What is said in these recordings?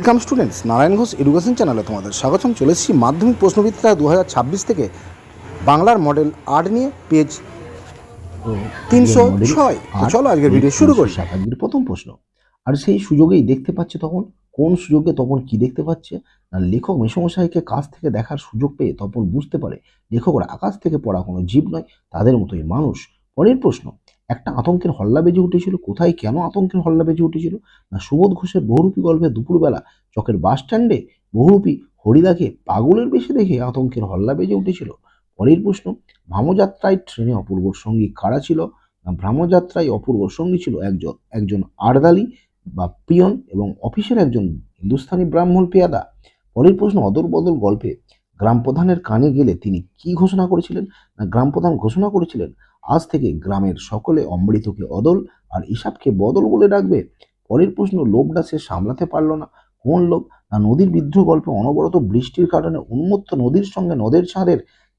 Welcome students Narayan Ghosh education চ্যানেলে তোমাদের স্বাগতম। চলে এসেছি মাধ্যমিক প্রশ্নবিদ্যা দু হাজার ছাব্বিশ থেকে বাংলার মডেল আর্ট নিয়ে পেজ তিনশো ছয়। চলো আজকের ভিডিও শুরু করি। আজকের প্রথম প্রশ্ন। আর সেই সুযোগেই দেখতে পাচ্ছে তখন কোন সুযোগে তখন কি দেখতে পাচ্ছে? না লেখক মেসমশাইকে কাছ থেকে দেখার সুযোগ পেয়ে তখন বুঝতে পারে লেখকরা আকাশ থেকে পড়া কোনো জীব নয় তাদের মতোই মানুষ। পরের প্রশ্ন একটা আতঙ্কের হল্লা বেজে উঠেছিল। কোথায় কেন আতঙ্কের হল্লা বেজে উঠেছিল? না সুবোধ ঘোষের বহুরূপী গল্পে দুপুরবেলা চকের বাস স্ট্যান্ডে বহুরূপী হরিদাকে পাগলের বেশে দেখে আতঙ্কের হল্লা বেজে উঠেছিল? পরের প্রশ্ন, ভ্রামযাত্রায় ট্রেনে অপূর্ব সঙ্গী কারা ছিল? না ভ্রামযাত্রায় অপূর্ব সঙ্গী ছিল একজন একজন আর্দালি বা পিয়ন এবং অফিসের একজন হিন্দুস্তানি ব্রাহ্মণ পেয়াদা? পরের প্রশ্ন অদল বদল গল্পে গ্রাম প্রধানের কানে গেলে তিনি কি ঘোষণা করেছিলেন? না গ্রাম প্রধান ঘোষণা করেছিলেন, আজ থেকে গ্রামের সকলে অমৃতকে অদল আর ইসাবকে বদল বলে ডাকবে? পরের প্রশ্ন, লোভটা সে সামলাতে পারল না। কোন লোক না নদীর বিদ্রোহ গল্পে অনবরত বৃষ্টির কারণে উন্মত্ত নদীর সঙ্গে নদের ছাদের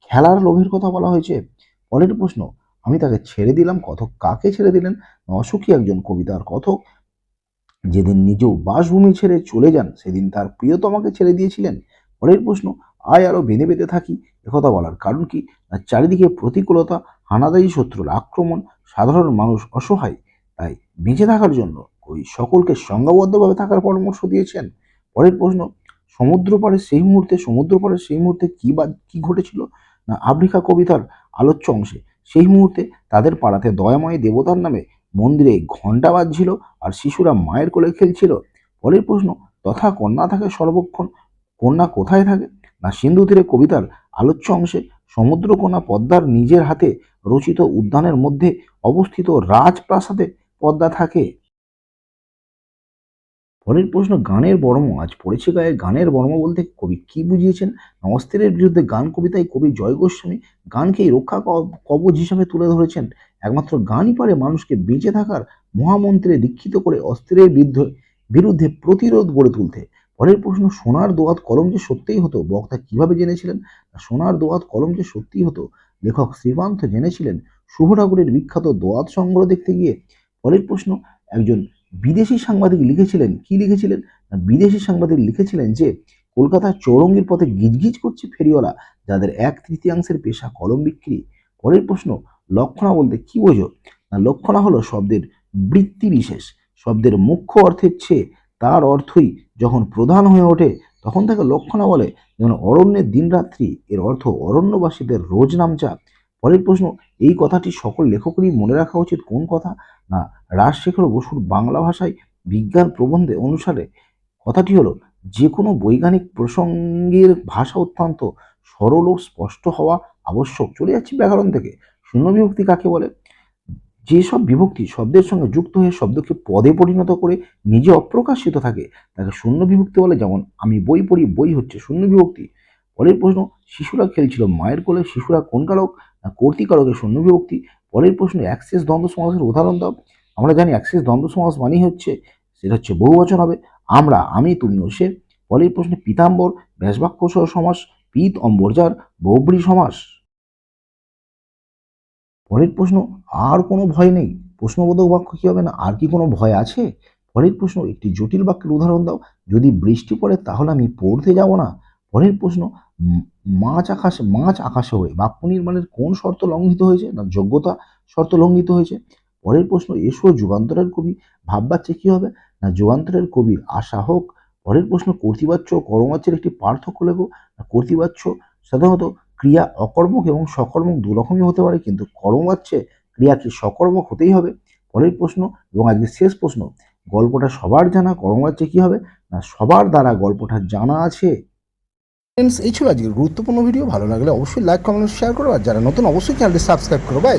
খেলার লোভের কথা বলা হয়েছে। পরের প্রশ্ন, আমি তাকে ছেড়ে দিলাম কথক কাকে ছেড়ে দিলেন? অসুখী একজন কবিতার কথক। যেদিন নিজেও বাসভূমি ছেড়ে চলে যান, সেদিন তার প্রিয়তমাকে ছেড়ে দিয়েছিলেন। পরের প্রশ্ন আয় আরও বেঁধে বেঁধে থাকি একথা বলার কারণ কি? না চারিদিকে প্রতিকূলতা হানাদারি শত্রুর আক্রমণ, সাধারণ মানুষ অসহায়, তাই বেঁচে থাকার জন্য ওই সকলকে সংঘবদ্ধভাবে থাকার পরামর্শ দিয়েছেন। পরের প্রশ্ন, সমুদ্র পাড়ে সেই মুহূর্তে, সমুদ্র পাড়ে সেই মুহূর্তে কী বা কী ঘটেছিল? না আফ্রিকা কবিতার আলোচ্য অংশে সেই মুহূর্তে তাদের পাড়াতে দয়াময় দেবতার নামে মন্দিরে ঘণ্টা বাজছিল আর শিশুরা মায়ের কোলে খেলছিল। পরের প্রশ্ন, তথা কন্যা থাকে সর্বক্ষণ, কন্যা কোথায় থাকে? না সিন্ধু তীরে কবিতার আলোচ্য অংশে সমুদ্রকোনা পদ্মার নিজের হাতে রচিত উদ্যানের মধ্যে অবস্থিত রাজপ্রাসাদে পদ্মা থাকে। পরের প্রশ্ন, গানের বর্ম, আজ পড়েছে গায়ে গানের বর্ম বলতে কবি কি বুঝিয়েছেন? অস্ত্রের বিরুদ্ধে গান কবিতায় কবি জয় গোস্বামী গানকেই রক্ষা ক- কবচ হিসাবে তুলে ধরেছেন। একমাত্র গানই পারে মানুষকে বেঁচে থাকার মহামন্ত্রে দীক্ষিত করে অস্ত্রের বিরুদ্ধে বিরুদ্ধে প্রতিরোধ গড়ে তুলতে। পরের প্রশ্ন, সোনার দোয়াত কলম যে সত্যিই হতো, বক্তা কীভাবে জেনেছিলেন? সোনার দোয়াত কলম যে সত্যিই হতো, লেখক শ্রীকান্ত জেনেছিলেন। শুভ ঠাকুরের বিখ্যাত দোয়াত সংগ্রহ দেখতে গিয়ে। পরের প্রশ্ন, একজন বিদেশি সাংবাদিক লিখেছিলেন, কি লিখেছিলেন? না, বিদেশি সাংবাদিক লিখেছিলেন যে, কলকাতার চৌরঙ্গির পথে গিজগিজ করছে ফেরিওয়ালা, যাদের এক তৃতীয়াংশের পেশা কলম বিক্রি। পরের প্রশ্ন, লক্ষণা বলতে কি বোঝো? না, লক্ষণা হলো শব্দের বৃত্তি বিশেষ শব্দের মুখ্য অর্থের চেয়ে তার অর্থই যখন প্রধান হয়ে ওঠে, তখন তাকে লক্ষণা বলে। যেমন অরণ্যের দিনরাত্রি, এর অর্থ অরণ্যবাসীদের রোজ নামচা। পরের প্রশ্ন, এই কথাটি সকল লেখকেরই মনে রাখা উচিত কোন কথা? না, রাজশেখর বসুর বাংলা ভাষায় বিজ্ঞান প্রবন্ধে অনুসারে। কথাটি হলো যে কোনো বৈজ্ঞানিক প্রসঙ্গের ভাষা অত্যন্ত সরল ও স্পষ্ট হওয়া আবশ্যক। চলে যাচ্ছি ব্যাকরণ থেকে। শূন্য বিভক্তি কাকে বলে? যেসব বিভক্তি শব্দের সঙ্গে যুক্ত হয়ে শব্দকে পদে পরিণত করে নিজে অপ্রকাশিত থাকে, তাকে শূন্য বিভক্তি বলে। যেমন, আমি বই পড়ি, বই হচ্ছে শূন্য বিভক্তি। পরের প্রশ্ন, শিশুরা খেলছিল, মায়ের কোলে শিশুরা কোন কারক না কর্তিকারকের শূন্য বিভক্তি? পরের প্রশ্ন, অ্যাক্সেস দ্বন্দ্ব সমাসের উদাহরণ দাও। আমরা জানি অ্যাক্সেস দ্বন্দ্ব সমাস মানেই হচ্ছে, সেটা হচ্ছে বহু বচন হবে। আমরা, আমি, তুমি ও সে। পরের প্রশ্নে, পীতাম্বর, ব্যাসবাক্য সহ সমাস, পিত, অম্বরজার, বহুব্রী সমাস। পরের প্রশ্ন, আর কোনো ভয় নেই। প্রশ্নবোধক বাক্য কি হবে না? আর কি কোনো ভয় আছে? পরের প্রশ্ন, একটি জটিল বাক্যের উদাহরণ দাও। যদি বৃষ্টি পড়ে, তাহলে আমি পড়তে যাব না। পরের প্রশ্ন মাছ আকাশে মাছ আকাশে ওড়ে। বাক্য নির্মাণের কোন শর্ত লঙ্ঘিত হয়েছে? না, যোগ্যতা শর্ত লঙ্ঘিত হয়েছে। পরের প্রশ্ন, এসো যুগান্তরের কবি। ভাববাচ্চে কী হবে? না, যুগান্তরের কবির আশা হোক। পরের প্রশ্ন, কর্তৃবাচ্য ও একটি পার্থক্য লেখো। না, কর্তৃবাচ্য সাধারণত ক্রিয়া অকর্মক এবং সকর্মক দু রকমই হতে পারে, কিন্তু কর্ম আছে, ক্রিয়া কি সকর্মক হতেই হবে? পরের প্রশ্ন এবং আজকে শেষ প্রশ্ন, গল্পটা সবার জানা, কর্ম আছে কী হবে? না সবার দ্বারা গল্পটা জানা আছে? ফ্রেন্ডস এই ছিল আজকের গুরুত্বপূর্ণ ভিডিও ভালো লাগলে অবশ্যই লাইক কমেন্ট শেয়ার করো, আর যারা নতুন, অবশ্যই চ্যানেলটি সাবস্ক্রাইব করো বাই